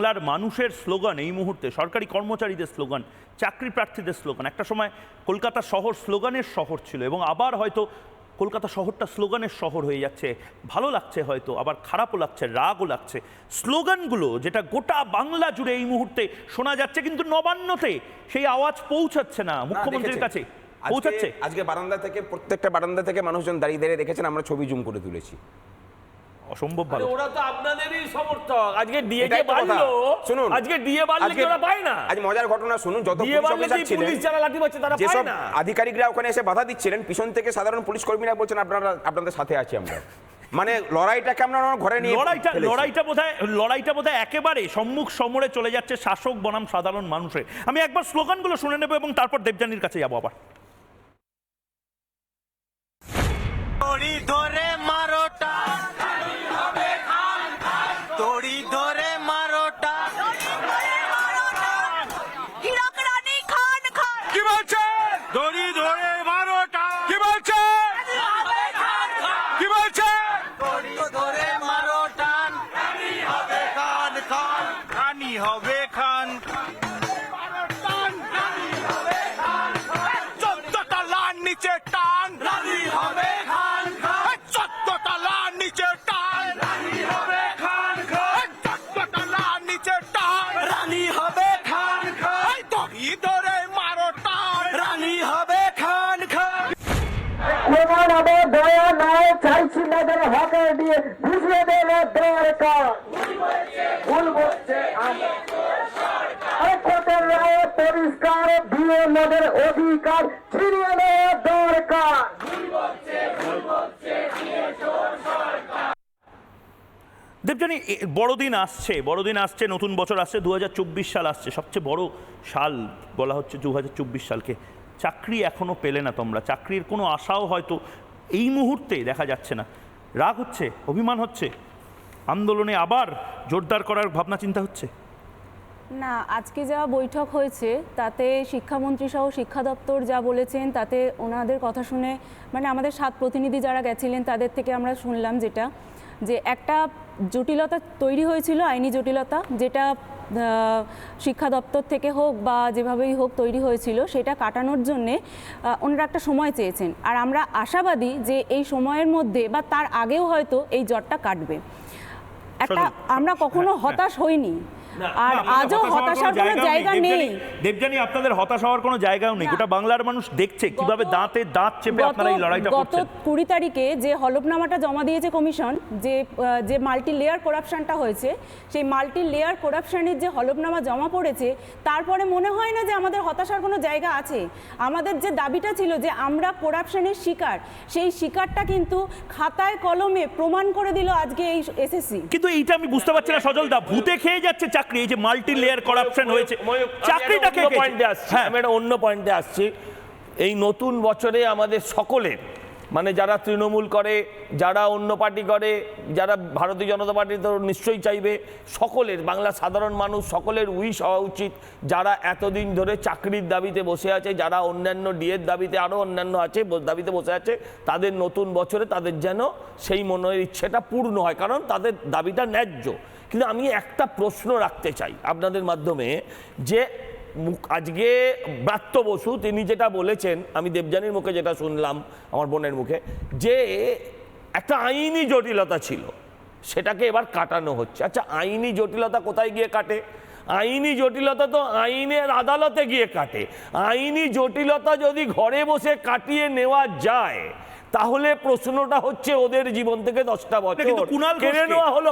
বাংলার মানুষের স্লোগান এই মুহূর্তে সরকারি কর্মচারীদের স্লোগান চাকরি প্রার্থীদের স্লোগান। একটা সময় কলকাতা শহর স্লোগানের শহর ছিল এবং আবার হয়তো কলকাতা শহরটা স্লোগানের শহর হয়ে যাচ্ছে। ভালো লাগছে হয়তো আবার খারাপও লাগছে রাগও লাগছে। স্লোগানগুলো যেটা গোটা বাংলা জুড়ে এই মুহূর্তে শোনা যাচ্ছে কিন্তু নবান্নতে সেই আওয়াজ পৌঁছাচ্ছে না মুখ্যমন্ত্রীর কাছে। পৌঁছাচ্ছে? আজকে বারান্দা থেকে প্রত্যেকটা বারান্দা থেকে মানুষজন দাঁড়িয়ে দাঁড়িয়ে দেখেছেন আমরা ছবি জুম করে তুলেছি। অসম্ভব ভালো। ওরা তো আপনাদেরই সমর্থক। আজকে ডিএ যে বাড়লো? শুনুন আজকে ডিএ বাড়লে কি ওরা পায় না? আজ মজার ঘটনা শুনুন যত পুলিশ বাড়লে অফিসার ছিলেন পুলিশ যারা লাঠি মারছে তারা পায় না? আধিকারিকরা ওখানে এসে বাধা দিচ্ছিলেন পিছন থেকে সাধারণ পুলিশ কর্মীরা বলছেন আপনারা আপনাদের সাথে আছি আমরা। মানে লড়াইটাকে আমরা ঘরে নিয়ে লড়াইটা লড়াইটা বোধহয় লড়াইটা বোধহয় একেবারে সম্মুখ সমরে চলে যাচ্ছে শাসক বনাম সাধারণ মানুষের। আমি একবার স্লোগানগুলো শুনে নেব এবং তারপর দেবযানীর কাছে যাব আবার। ধরে হবে প্রমাণ দয়া চাইছি দিয়ে দেবে ভুল পরিষ্কার, দিয়ে অধিকার নেওয়া দরকার। দেবযানী, এ- বড়দিন আসছে বড়দিন আসছে, নতুন বছর আসছে দু হাজার চব্বিশ সাল আসছে। সবচেয়ে বড় সাল বলা হচ্ছে দু হাজার চব্বিশ সালকে। চাকরি এখনও পেলে না তোমরা। চাকরির কোনো আশাও হয়তো এই মুহূর্তে দেখা যাচ্ছে না। রাগ হচ্ছে, অভিমান হচ্ছে। আন্দোলনে আবার জোরদার করার ভাবনা চিন্তা হচ্ছে। না আজকে যা বৈঠক হয়েছে তাতে শিক্ষামন্ত্রী সহ শিক্ষা দপ্তর যা বলেছেন তাতে ওনাদের কথা শুনে মানে আমাদের সাত প্রতিনিধি যারা গেছিলেন তাদের থেকে আমরা শুনলাম যেটা যে একটা জটিলতা তৈরি হয়েছিল আইনি জটিলতা যেটা শিক্ষা দপ্তর থেকে হোক বা যেভাবেই হোক তৈরি হয়েছিল সেটা কাটানোর জন্যে ওনারা একটা সময় চেয়েছেন। আর আমরা আশাবাদী যে এই সময়ের মধ্যে বা তার আগেও হয়তো এই জ্বরটা কাটবে। একটা আমরা কখনো হ্যাঁ, হতাশ হইনি। আর আজও হতাশার কোনো জায়গা নেই। দেবযানী আপনাদের হতাশ হওয়ার কোনো জায়গাও নেই। গোটা বাংলার মানুষ দেখছে কীভাবে দাঁতে দাঁত চেপে আপনারা এই লড়াইটা গত করছেন। কুড়ি তারিখে যে হলফনামাটা জমা দিয়েছে কমিশন যে যে মাল্টি লেয়ার করাপশনটা হয়েছে সেই মাল্টি লেয়ার করাপশনের যে হলফনামা জমা পড়েছে তারপরে মনে হয় না যে আমাদের হতাশার কোনো জায়গা আছে। আমাদের যে দাবিটা ছিল যে আমরা করাপশনের শিকার সেই শিকারটা কিন্তু খাতায় কলমে প্রমাণ করে দিল আজকে এই এসএসসি। কিন্তু এইটা আমি বুঝতে পারছি না সজলদা ভূতে খেয়ে যাচ্ছে চাকরি এই যে মাল্টি লেয়ার করাপশন হয়েছে চাকরিটাকে পয়েন্ট আসছি হ্যাঁ। আমি একটা অন্য পয়েন্টে আসছি। এই নতুন বছরে আমাদের সকলের মানে যারা তৃণমূল করে, যারা অন্য পার্টি করে, যারা ভারতীয় জনতা পার্টি তো নিশ্চয়ই চাইবে, সকলের বাংলা সাধারণ মানুষ সকলের উইশ হওয়া উচিত। যারা এতদিন ধরে চাকরির দাবিতে বসে আছে, যারা অন্যান্য ডিএর দাবিতে আরও অন্যান্য আছে দাবিতে বসে আছে, তাদের নতুন বছরে তাদের যেন সেই মনের ইচ্ছেটা পূর্ণ হয়, কারণ তাদের দাবিটা ন্যায্য। কিন্তু আমি একটা প্রশ্ন রাখতে চাই আপনাদের মাধ্যমে, যে আজকে ব্রাত্য বসু তিনি যেটা বলেছেন আমি দেবযানীর মুখে যেটা শুনলাম আমার বোনের মুখে যে একটা আইনি জটিলতা ছিল সেটাকে এবার কাটানো হচ্ছে। আচ্ছা আইনি জটিলতা কোথায় গিয়ে কাটে? আইনি জটিলতা তো আইনের আদালতে গিয়ে কাটে। আইনি জটিলতা যদি ঘরে বসে কাটিয়ে নেওয়া যায় তাহলে প্রশ্নটা হচ্ছে ওদের জীবন থেকে দশটা বছর। কেড়ে নেওয়া হলো